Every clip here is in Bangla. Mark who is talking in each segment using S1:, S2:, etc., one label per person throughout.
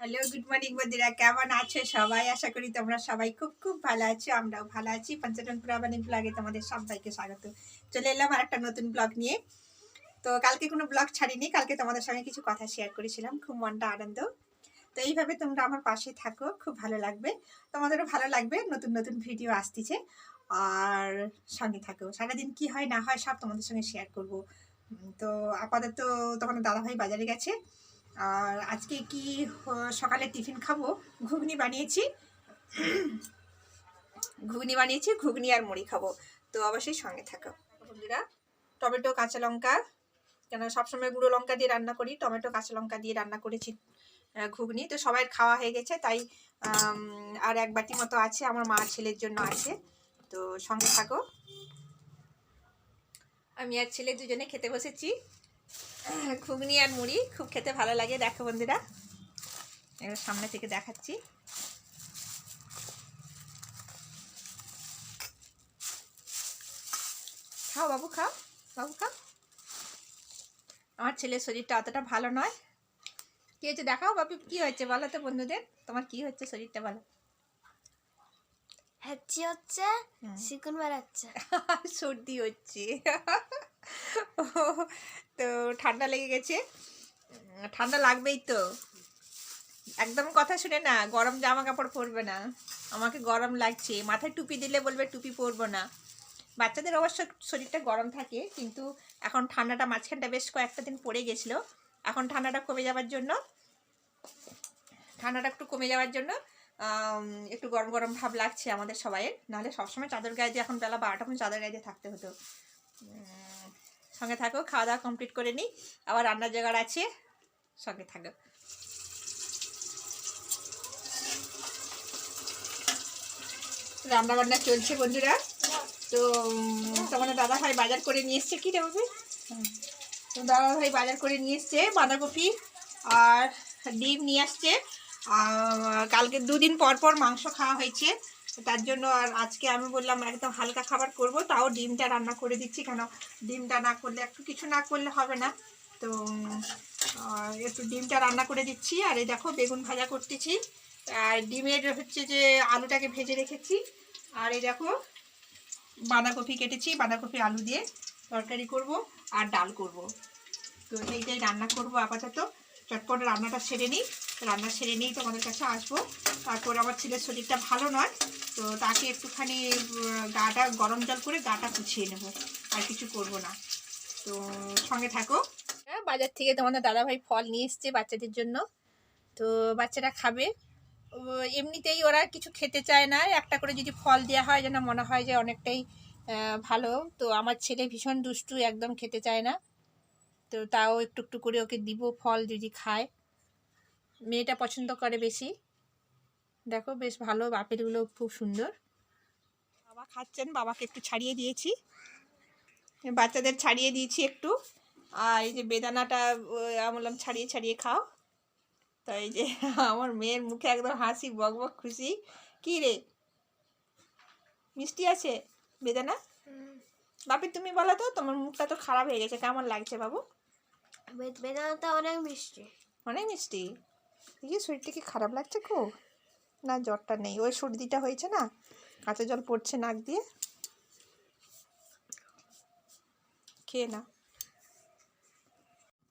S1: হ্যালো গুড মর্নিং বন্ধুরা। কেমন আছো সবাই? আশা করি তোমরা সবাই খুব খুব ভালো আছো, আমরাও ভালো আছি। পঞ্চটন পুরাবানি ব্লগে তোমাদের সবাইকে স্বাগত। চলে এলাম আর একটা নতুন ব্লগ নিয়ে। তো কালকে কোনো ব্লগ ছাড়িনি, কালকে তোমাদের সঙ্গে কিছু কথা শেয়ার করেছিলাম, খুব মনটা আনন্দ। তো এইভাবে তোমরা আমার পাশে থাকো, খুব ভালো লাগবে। তোমাদেরও ভালো লাগবে, নতুন নতুন ভিডিও আসতেছে। আর সঙ্গে থাকো। সারাদিন কি হয় না হয় সব তোমাদের সঙ্গে শেয়ার করব। তো আপাতত তোমাদের দাদাভাই বাজারে গেছে। আর আজকে কি সকালে টিফিন খাব? ঘুগনি বানিয়েছি। ঘুগনি বানিয়েছি, ঘুগনি আর মুড়ি খাব। তো অবশ্যই সঙ্গে থাকো। বন্ধুরা, টমেটো, কাঁচা লঙ্কা, কেন সবসময় গুঁড়ো লঙ্কা দিয়ে রান্না করি, টমেটো, কাঁচা লঙ্কা দিয়ে রান্না করেছি ঘুগনি। তো সবাই খাওয়া হয়ে গেছে, তাই আর এক বাটি মতো আছে, আমার মা ছেলের জন্য আছে। তো সঙ্গে থাকো। আমি আর ছেলে দুজনে খেতে বসেছি। ঘুগনি আর মুড়ি খুব খেতে ভালো লাগে, দেখো বন্ধুরা। এবার সামনে থেকে দেখাচ্ছি। খাও বাবু খাও বাবু, খাও। আমার ছেলের শরীরটা অতটা ভালো নয়। কি হয়েছে দেখাও বাবু, কি হয়েছে বলো তো বন্ধুদের, তোমার কি হচ্ছে শরীরটা ভালো?
S2: হচ্ছে হচ্ছে। চিকন বেড়াচ্ছে
S1: সর্দি হচ্ছে তো ঠান্ডা লেগে গেছে ঠান্ডা লাগবেই তো একদম কথা শুনে না গরম জামা কাপড় পরবে না। আমাকে গরম লাগছে মাথায় টুপি দিলে বলবে টুপি পরবো না। বাচ্চাদের অবশ্য শরীরটা গরম থাকে কিন্তু এখন ঠান্ডাটা মাঝখানটা বেশ কয়েকটা দিন পড়ে গেছিল। এখন ঠান্ডাটা কমে যাওয়ার জন্য ঠান্ডাটা একটু কমে যাওয়ার জন্য একটু গরম গরম ভাব লাগছে আমাদের সবাইয়ের। নাহলে সবসময় চাদর গায়ে দিয়ে এখন বেলা বারোটা পর্যন্ত চাদর গায়ে দিয়ে থাকতে হতো। সঙ্গে থাকো খাওয়া দাওয়া কমপ্লিট করে নিই। আবার রান্নার জোগাড় আছে সঙ্গে থাকো। রান্না বান্না চলছে বন্ধুরা। তো উম, তোমাদের দাদা ভাই বাজার করে নিয়ে এসছে। কি রে বাবু? দাদা ভাই বাজার করে নিয়ে এসছে বাঁধাকপি আর ডিম নিয়ে আসছে। কালকে দুদিন পর পর মাংস খাওয়া হয়েছে। তার জন্য আর আজকে আমি বললাম একদম হালকা খাবার করব, তাও ডিমটা রান্না করে দিচ্ছি কেন? ডিমটা না করলে একটু কিছু না করলে হবে না। তো একটু ডিমটা রান্না করে দিচ্ছি। আর এই দেখো বেগুন ভাজা করতেছি। আর ডিমের হচ্ছে যে আলুটাকে ভেজে রেখেছি। আর এই দেখো বাঁধাকপি কেটেছি, বাঁধাকপি আলু দিয়ে তরকারি করব আর ডাল করব। তো এইটাই রান্না করব আপাতত। চটপট রান্নাটা সেরে নিই। রান্না সেরে নিয়েই তোমাদের কাছে আসব। তারপর আমার ছেলের শরীরটা ভালো নয়, তো তাকে একটুখানি গাটা, গরম জল করে গাটা পুছিয়ে নেব, আর কিছু করব না। তো সঙ্গে থাকো। বাজার থেকে তোমাদের দাদাভাই ফল নিয়ে এসছে বাচ্চাদের জন্য, তো বাচ্চারা খাবে। এমনিতেই ওরা কিছু খেতে চায় না, একটা করে যদি ফল দেওয়া হয় যেন মনে হয় যে অনেকটাই ভালো, তো আমার ছেলে ভীষণ দুষ্টু, একদম খেতে চায় না। তো তাও একটু একটু করে ওকে দিব ফল যদি খায়। মেয়েটা পছন্দ করে বেশি। দেখো বেশ ভালো আপেলগুলো খুব সুন্দর। বাবা খাচ্ছেন বাবাকে একটু ছাড়িয়ে দিয়েছি। বাচ্চাদের ছাড়িয়ে দিয়েছি একটু। আর এই যে বেদানাটা বললাম ছাড়িয়ে ছাড়িয়ে খাও। তো এই যে আমার মেয়ের মুখে একদম হাসি বক বক খুশি। কি রে? মিষ্টি আছে বেদানা? বাপি তুমি বলো তো তোমার মুখটা তো খারাপ হয়ে গেছে। কেমন লাগছে বাবু?
S2: বেদানাটা অনেক মিষ্টি।
S1: অনেক মিষ্টি? দেখি শরীরটা কি খারাপ লাগছে খুব না, জ্বরটা নেই। ওই সর্দিটা হয়েছে না? কাঁচা জল পড়ছে নাক দিয়ে। খেয়ে না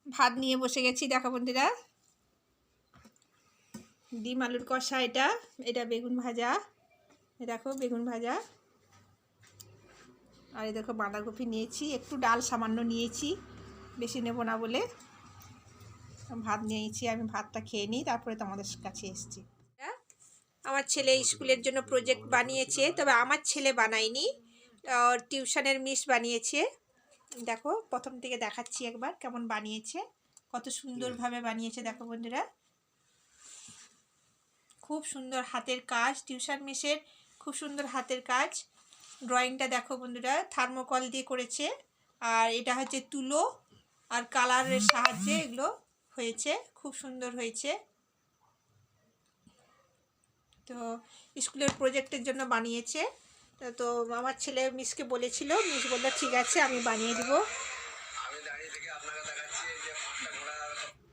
S1: ভাত নিয়ে বসে গেছি, দেখো বন্ধুরা। ডিম আলুর কষা এটা। এটা বেগুন ভাজা। এ দেখো, বেগুন ভাজা। আর এই দেখো বাঁধাকপি নিয়েছি। একটু ডাল সামান্য নিয়েছি। বেশি নেব না বলে। ভাত নিয়েছি, আমি ভাতটা খেয়ে নিই, তারপরে তোমাদের কাছে এসেছি। আমার ছেলে স্কুলের জন্য প্রজেক্ট বানিয়েছে, তবে আমার ছেলে বানায়নি টিউশনের মিস বানিয়েছে। দেখো, প্রথম থেকে দেখাচ্ছি একবার কেমন বানিয়েছে, কত সুন্দরভাবে বানিয়েছে, দেখো বন্ধুরা। খুব সুন্দর হাতের কাজ, টিউশন মিসের খুব সুন্দর হাতের কাজ। ড্রয়িংটা দেখো বন্ধুরা থার্মোকল দিয়ে করেছে, আর এটা হচ্ছে তুলো, আর কালারের সাহায্যে এগুলো হয়েছে খুব সুন্দর হয়েছে। তো স্কুলের প্রজেক্টের জন্য বানিয়েছে। তো- তো আমার ছেলে মিসকে বলেছিল মিস বলল ঠিক আছে আমি বানিয়ে দিব।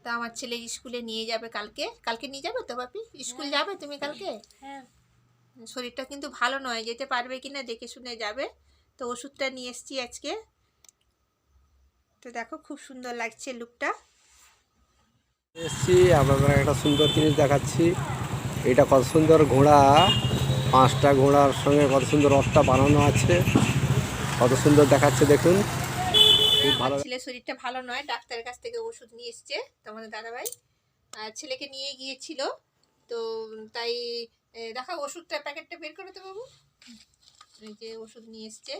S1: তা আমার ছেলে স্কুলে নিয়ে যাবে কালকে। কালকে নিয়ে যাবে তো বাপি? স্কুল যাবে তুমি কালকে?
S2: হ্যাঁ।
S1: শরীরটা কিন্তু ভালো নয় যেতে পারবে কি না দেখে শুনে যাবে। তো ওষুধটা নিয়ে এসছি আজকে। তো দেখো খুব সুন্দর লাগছে লুকটা।
S3: এসছি আপনাদের একটা সুন্দর জিনিস দেখাচ্ছি। এটা কত সুন্দর ঘোড়া। পাঁচটা ঘোড়ার সঙ্গে কত সুন্দর রথটা বানানো আছে। কত সুন্দর দেখাচ্ছে, দেখুন। খুব ভালো
S1: ছেলের শরীরটা ভালো নয়, ডাক্তারের কাছ থেকে ওষুধ নিয়ে এসছে তোমাদের দাদাভাই। আর ছেলেকে নিয়ে গিয়েছিল, তো তাই দেখা ওষুধটা প্যাকেটটা বের করে তো বাবু। যে ওষুধ নিয়ে এসছে।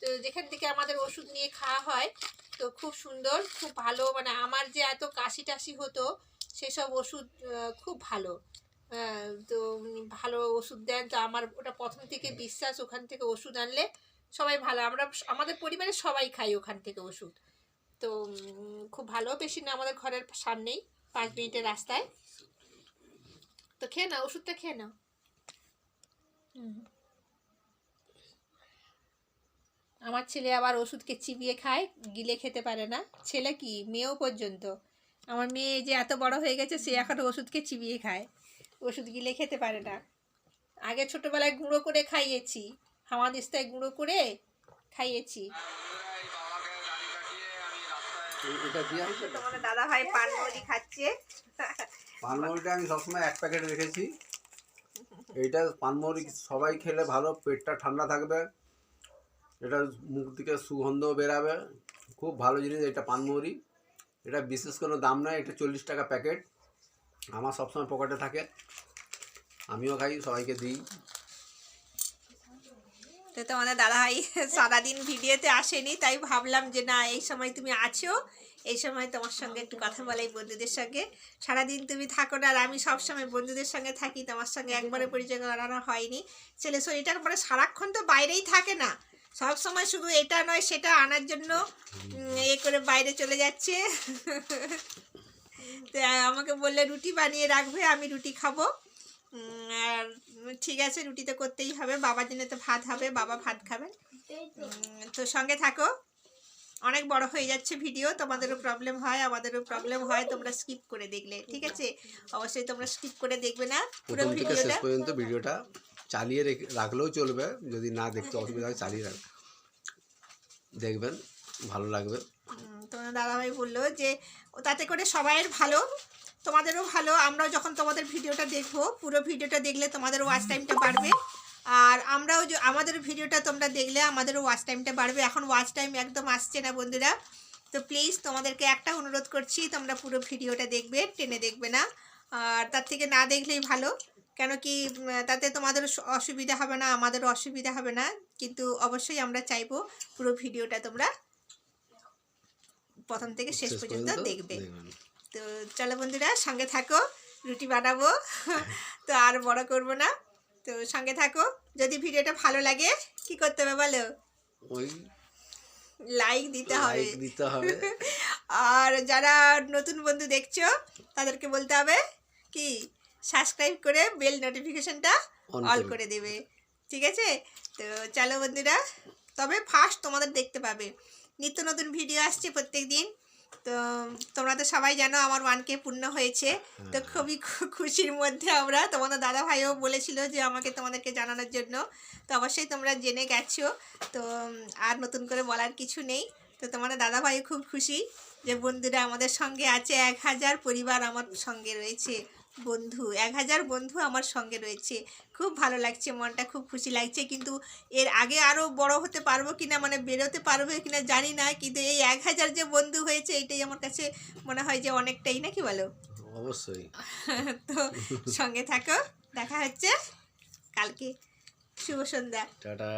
S1: তো যেখান থেকে আমাদের ওষুধ নিয়ে খাওয়া হয় তো খুব সুন্দর, খুব ভালো মানে আমার যে এত কাশি টাশি হতো, সেসব ওষুধ খুব ভালো। তো ভালো ওষুধ দেন। তো আমার ওটা প্রথম থেকে বিশ্বাস, ওখান থেকে ওষুধ আনলে সবাই ভালো। আমরা আমাদের পরিবারে সবাই খাই ওখান থেকে ওষুধ। তো খুব ভালো। বেশি না, আমাদের ঘরের সামনেই, পাঁচ মিনিটের রাস্তায়। তো খেয়ে নাও, ওষুধটা খেয়ে নাও। হুম। আমার ছেলে আবার ওষুধকে চিবিয়ে খায় গিলে খেতে পারে না। ছেলে কি? মেয়েও পর্যন্ত। আমার মেয়ে যে এত বড় হয়ে গেছে সে এখন ওষুধকে চিবিয়ে খায়। ওষুধ গিলে খেতে পারে না। আগে ছোটোবেলায় গুঁড়ো করে খাইয়েছি। হামাদিস্তায় গুঁড়ো করে খাইয়েছি। দাদা ভাই পানমুড়ি খাচ্ছে।
S3: পানমৌরিটা আমি সবসময় এক প্যাকেট রেখেছি। এইটা পানমৌরি সবাই খেলে ভালো পেটটা ঠান্ডা থাকবে। এটা মুখ থেকে সুগন্ধ বেরাবে। খুব ভালো জিনিস এটা পানমৌরি। এটা বিশেষ কোনো দাম নয় এটা চল্লিশ টাকা প্যাকেট। আমার সবসময় পকেটে থাকে। আমিও খাই, সবাইকে দিই।
S1: তো তোমাদের দাদা ভাই সারাদিন ভিডিওতে আসেনি, তাই ভাবলাম যে না, এই সময় তুমি আছো, এই সময় তোমার সঙ্গে একটু কথা বলাই বন্ধুদের সঙ্গে। সারাদিন তুমি থাকো না, আর আমি সব সময় বন্ধুদের সঙ্গে থাকি, তোমার সঙ্গে একবারে পরিচয় করানো হয়নি। ছেলে শরীরটা পরে সারাক্ষণ তো বাইরেই থাকে না। সব সময় শুধু এটা নয় সেটা আনার জন্য এ করে বাইরে চলে যাচ্ছে। তো আমাকে বললে রুটি বানিয়ে রাখবে আমি রুটি খাব। আর ঠিক আছে রুটি তো করতেই হবে বাবার জন্য তো ভাত হবে বাবা ভাত খাবেন। তো সঙ্গে থাকো। অনেক বড় হয়ে যাচ্ছে ভিডিও তোমাদেরও প্রবলেম হয় আমাদেরও প্রবলেম হয় তোমরা স্কিপ করে দেখলে ঠিক আছে? অবশ্যই তোমরা স্কিপ করে দেখবে না পুরো ভিডিওটা।
S3: পর্যন্ত ভিডিওটা। চালিয়ে রেখে- রাখলেও চলবে, যদি না দেখতে অসুবিধা হয় চালিয়ে রাখ। দেখবেন, ভালো লাগবে।
S1: তোমার দাদাভাই বলল যে, তাতে করে সবাইয়ের ভালো, তোমাদেরও ভালো, আমরাও যখন তোমাদের ভিডিওটা দেখব, পুরো ভিডিওটা দেখলে তোমাদের ওয়াচ টাইমটা বাড়বে। আর আমরাও যে, আমাদের ভিডিওটা তোমরা দেখলে আমাদেরও ওয়াচ টাইমটা বাড়বে। এখন ওয়াচ টাইম একদম আসছে না বন্ধুরা। তো প্লিজ তোমাদেরকে একটা অনুরোধ করছি, তোমরা পুরো ভিডিওটা দেখবে, টেনে দেখবে না। আর তার থেকে না দেখলেই ভালো। কেন কি তাতে তোমাদের অসুবিধা হবে না আমাদেরও অসুবিধা হবে না। কিন্তু অবশ্যই আমরা চাইব পুরো ভিডিওটা তোমরা প্রথম থেকে শেষ পর্যন্ত দেখবে। তো চলো বন্ধুরা সঙ্গে থাকো রুটি বানাবো। তো আর বড় করব না। তো সঙ্গে থাকো যদি ভিডিওটা ভালো লাগে কি করতে হবে বলো? লাইক দিতে হবে।
S3: লাইক দিতে হবে।
S1: আর যারা নতুন বন্ধু দেখছ তাদেরকে বলতে হবে কি সাবস্ক্রাইব করে বেল নোটিফিকেশনটা অল করে দেবে। ঠিক আছে? তো চলো বন্ধুরা তবে ফার্স্ট তোমাদের দেখতে পাবে। নিত্য নতুন ভিডিও আসছে প্রত্যেক দিন তো তোমরা তো সবাই জানো আমার ওয়ানকে পূর্ণ হয়েছে। তো খুবই খুশির মধ্যে আমরা তোমাদের দাদা ভাইও বলেছিল যে আমাকে তোমাদেরকে জানানোর জন্য। তো অবশ্যই তোমরা জেনে গেছো। তো আর নতুন করে বলার কিছু নেই। তো তোমাদের দাদা ভাইও খুব খুশি যে বন্ধুরা আমাদের সঙ্গে আছে। এক হাজার পরিবার আমার সঙ্গে রয়েছে। বন্ধু এক হাজার বন্ধু আমার সঙ্গে রয়েছে। খুব ভালো লাগছে মনটা খুব খুশি লাগছে। কিন্তু এর আগে আরও বড় হতে পারব কি না মানে বেরোতে পারব কি না জানি না। কিন্তু এই এক হাজার যে বন্ধু হয়েছে এটাই আমার কাছে মনে হয় যে অনেকটাই নাকি বলো?
S3: অবশ্যই।
S1: তো সঙ্গে থাকো দেখা হচ্ছে কালকে। শুভ সন্ধ্যা।
S3: টাটা।